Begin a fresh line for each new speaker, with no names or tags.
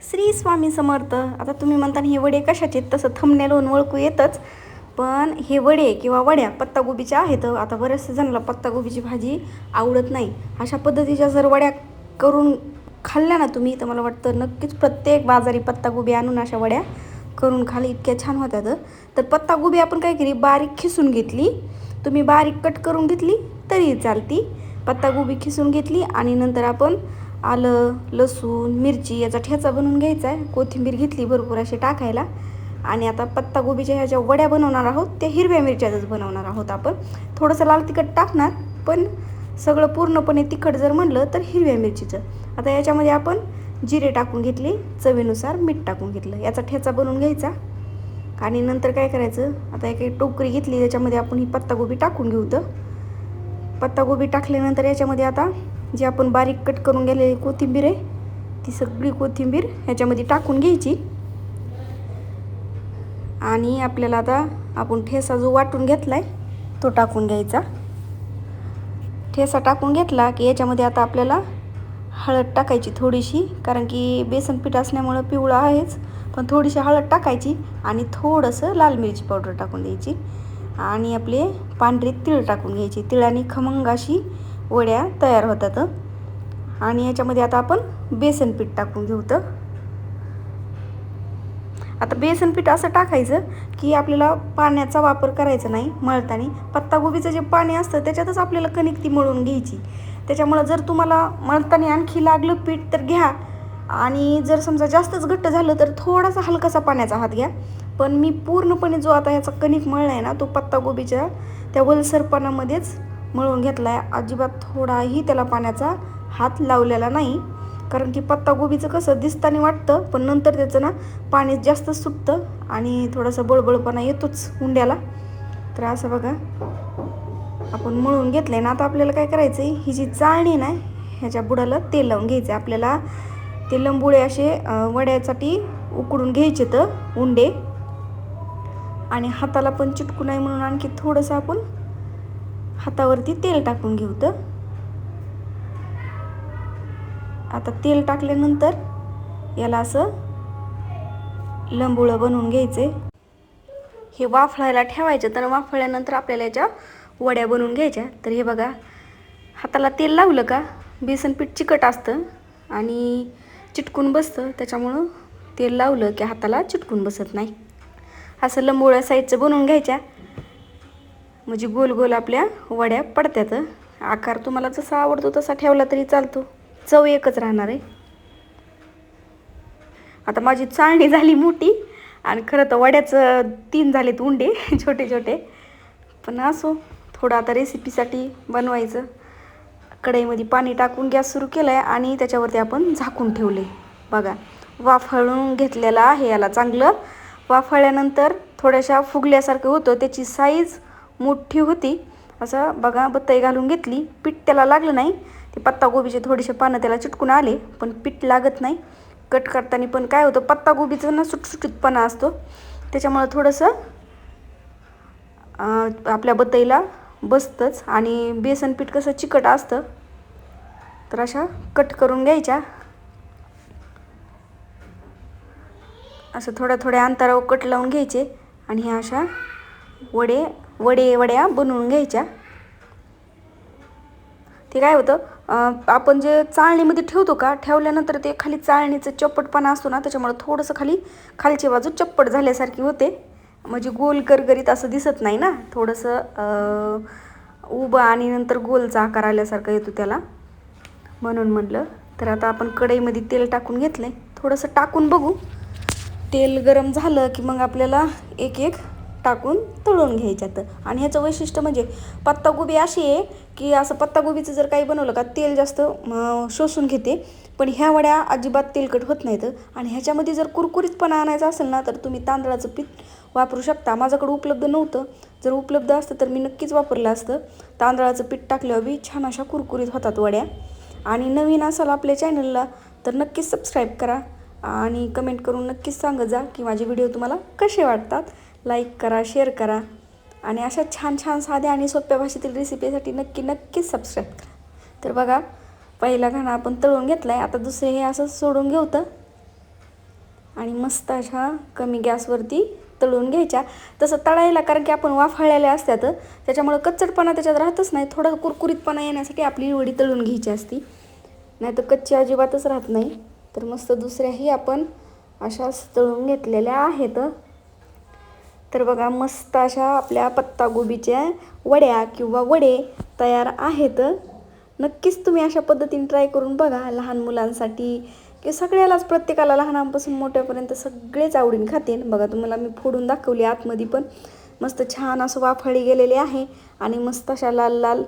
श्री स्वामी समर्थ. आता तुम्ही म्हणता हे वडे कशाचे? तसं थंबनेलवरून ओळखू येतच. पण हे वडे किंवा वड्या पत्तागोबीच्या आहेत. आता बऱ्याचशा जणांना पत्तागोबीची भाजी आवडत नाही. अशा पद्धतीच्या जर वड्या करून खाल्ल्या ना तुम्ही तर मला वाटतं नक्कीच प्रत्येक बाजारी पत्तागोबी आणून अशा वड्या करून खाली इतक्या छान होत्यात तर पत्तागोबी आपण काय केली? बारीक खिसून घेतली. तुम्ही बारीक कट करून घेतली तरी चालती. पत्तागोबी खिसून घेतली आणि नंतर आपण आलं लसूण मिरची याचा ठेचा बनवून घ्यायचा आहे. कोथिंबीर घेतली भरपूर अशी टाकायला. आणि आता पत्तागोबीच्या ह्या ज्या वड्या बनवणार आहोत त्या हिरव्या मिरच्याच बनवणार आहोत आपण. थोडंसं लाल तिखट टाकणार पण सगळं पूर्णपणे तिखट जर म्हणलं तर हिरव्या मिरचीचं. आता याच्यामध्ये आपण जिरे टाकून घेतली चवीनुसार मीठ टाकून घेतलं. याचा ठेचा बनवून घ्यायचा. आणि नंतर काय करायचं आता एक एक टोकरी घेतली त्याच्यामध्ये आपण ही पत्तागोबी टाकून घेऊ तर. पत्तागोबी टाकल्यानंतर याच्यामध्ये आता जी आपण बारीक कट करून गेलेली कोथिंबीर आहे ती सगळी कोथिंबीर ह्याच्यामध्ये टाकून घ्यायची. आणि आपल्याला आता आपण ठेसा जो वाटून घेतला आहे तो टाकून घ्यायचा. ठेसा टाकून घेतला की याच्यामध्ये आता आपल्याला हळद टाकायची थोडीशी कारण की बेसन पीठ असल्यामुळं पिवळं आहेच पण थोडीशी हळद टाकायची आणि थोडंसं लाल मिरची पावडर टाकून द्यायची. आणि आपले पांढरे तीळ टाकून घ्यायचे. तिळाने खमंग अशी वड्या तयार होतात. आणि याच्यामध्ये आता आपण बेसन पीठ टाकून घेऊ तर. आता बेसन पीठ असं टाकायचं की आपल्याला पाण्याचा वापर करायचा नाही मळताना. पत्तागोबीचं जे पाणी असतं त्याच्यातच आपल्याला कणिक ती मळून घ्यायची. त्याच्यामुळं जर तुम्हाला मळताना आणखी लागलं पीठ तर घ्या. आणि जर समजा जास्तच घट्ट झालं तर थोडासा हलकासा पाण्याचा हात घ्या. पण मी पूर्णपणे जो आता ह्याचा कणिक मळला आहे ना तो पत्तागोबीच्या त्या वलसरपणामध्येच मळून घेतला आहे अजिबात थोडाही त्याला पाण्याचा हात लावलेला नाही. कारण की पत्तागोबीचं कसं दिसताना वाटतं पण नंतर त्याचं ना पाणी जास्त सुटतं आणि थोडासा बळबळपणा येतोच हुंड्याला. तर असं बघा आपण मळून घेतलं आहे ना आता आपल्याला काय करायचं आहे ही जी चाळणी ना ह्याच्या बुडाला तेल लावून घ्यायचं आहे आपल्याला ते लंबुळे असे वड्यासाठी उकडून घ्यायचे तर उंडे आणि हाताला पण चिटकू नाही म्हणून आणखी थोडंसं आपण हातावरती तेल टाकून घेऊ तर. आता तेल टाकल्यानंतर याला असं लंबुळं बनवून घ्यायचे. हे वाफळायला ठेवायचं तर वाफळल्यानंतर आपल्याला याच्या वड्या बनवून घ्यायच्या. तर हे बघा हाताला तेल लावलं का बेसन पीठ चिकट असतं आणि चिटकून बसतं. त्याच्यामुळं तेल लावलं की हाताला चिटकून बसत नाही. असं लंबोळ्या साईजचं बनवून घ्यायच्या. म्हणजे गोल गोल आपल्या वड्या पडतात आकार तुम्हाला जसा आवडतो तसा ठेवला तरी चालतो. चव एकच राहणार आहे. आता माझी चाळणी झाली मोठी आणि खरं तर वड्याचं तीन झालेत उंडे छोटे छोटे. पण असो थोडं आता रेसिपीसाठी बनवायचं. कढईमध्ये पाणी टाकून गॅस सुरू केला आहे आणि त्याच्यावरती आपण झाकून ठेवले. बघा वाफळून घेतलेला आहे याला चांगलं. वाफळल्यानंतर थोड्याशा फुगल्यासारखं होतं त्याची साईज मोठी होती. असं बघा बत्ताई घालून घेतली. पीठ त्याला लागलं नाही. ते पत्तागोबीचे थोडेसे पानं त्याला चिटकून आले पण पीठ लागत नाही. कट करताना पण काय होतं पत्तागोबीचं ना सुटसुटीतपणा असतो. त्याच्यामुळं थोडंसं आपल्या बत्तईला बसतंच आणि बेसन पीठ कसं चिकट असतं तर अशा कट करून घ्यायच्या. असं थोड्या थोड्या अंतरावर कट लावून घ्यायचे आणि ह्या अशा वडे वडे वड्या बनवून घ्यायच्या. ते काय होतं आपण जे चाळणीमध्ये ठेवतो का ठेवल्यानंतर ते खाली चाळणीचं चप्पटपणा असतो ना त्याच्यामुळे थोडंसं खाली खालची बाजू चप्पट झाल्यासारखी होते. म्हणजे गोल करगरीत असं दिसत नाही ना थोडंसं उभं आणि नंतर गोलचा आकार आल्यासारखा येतो त्याला. म्हणून म्हटलं तर आता आपण कढईमध्ये तेल टाकून घेतलं आहे थोडंसं टाकून बघू. तेल गरम झालं की मग आपल्याला एक एक टाकून तळून घ्यायच्यात. आणि ह्याचं वैशिष्ट्य म्हणजे पत्तागोबी अशी आहे की असं पत्तागोबीचं जर काही बनवलं का तेल जास्त शोषून घेते. पण ह्या वड्या अजिबात तेलकट होत नाहीत. आणि ह्याच्यामध्ये जर कुरकुरीतपणा आणायचा असेल ना तर तुम्ही तांदळाचं पीठ वापरू शकता. माझ्याकडं उपलब्ध नव्हतं. जर उपलब्ध असतं तर मी नक्कीच वापरलं असतं. तांदळाचं पीठ टाकल्यावर बी छान अशा कुरकुरीत होतात वड्या. आणि नवीन असाल आपल्या चॅनलला तर नक्कीच सबस्क्राईब करा. आणि कमेंट करून नक्कीच सांगत जा की माझे व्हिडिओ तुम्हाला कसे वाटतात. लाईक करा शेअर करा. आणि अशा छान छान साध्या आणि सोप्या भाषेतील रेसिपीसाठी नक्की नक्कीच सबस्क्राईब करा. तर बघा पहिला घाणा आपण तळून घेतला आहे आता दुसरे हे असं सोडून घेऊ तर. आणि मस्त अशा कमी गॅसवरती तळून घ्यायच्या. तसं तळायला कारण की आपण वाफळलेल्या असतात त्याच्यामुळं कच्चटपणा त्याच्यात राहतच नाही. थोडा कुरकुरीतपणा येण्यासाठी आपली वडी तळून घ्यायची असती. नाही तर कच्ची अजिबातच राहत नाही. तर मस्त दुसऱ्याही आपण अशाच तळून घेतलेल्या आहेत. तर बघा मस्त अशा आपल्या पत्तागोबीच्या वड्या किंवा वडे तयार आहेत. नक्कीच तुम्ही अशा पद्धतीने ट्राय करून बघा लहान मुलांसाठी. किंवा सगळ्यालाच प्रत्येकाला लहानांपासून मोठ्यापर्यंत सगळेच आवडीन खातेन बघा तुम्हाला मी फोडून दाखवली आतमध्ये पण. मस्त छान असं वाफळी गेलेली आहे आणि मस्त अशा लाल लाल